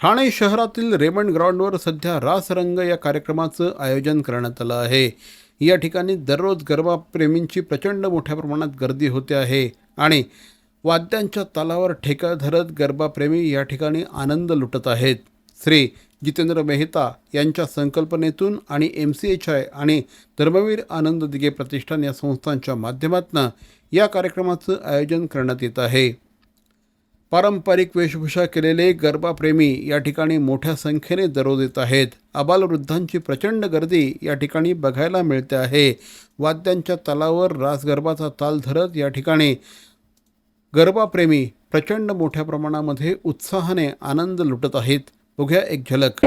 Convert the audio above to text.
ठाणे शहरातील रेमंड ग्राउंडवर सध्या रासरंग या कार्यक्रमाचं आयोजन करण्यात आलं आहे. या ठिकाणी दररोज गरबाप्रेमींची प्रचंड मोठ्या प्रमाणात गर्दी होते आहे आणि वाद्यांच्या तालावर ठेका धरत गरबाप्रेमी या ठिकाणी आनंद लुटत आहेत. श्री जितेंद्र मेहता यांच्या संकल्पनेतून आणि एम सी एच आय आणि धर्मवीर आनंद दिगे प्रतिष्ठान या संस्थांच्या माध्यमातून या कार्यक्रमाचं आयोजन करण्यात येत आहे. पारंपरिक वेशभूषा केलेले गरबाप्रेमी या ठिकाणी मोठ्या संख्येने दररोज येत आहेत. आबालवृद्धांची प्रचंड गर्दी या ठिकाणी बघायला मिळते आहे. वाद्यांच्या तालावर रास गरबाचा ताल धरत या ठिकाणी गरबाप्रेमी प्रचंड मोठ्या प्रमाणामध्ये उत्साहाने आनंद लुटत आहेत. बघूया एक झलक.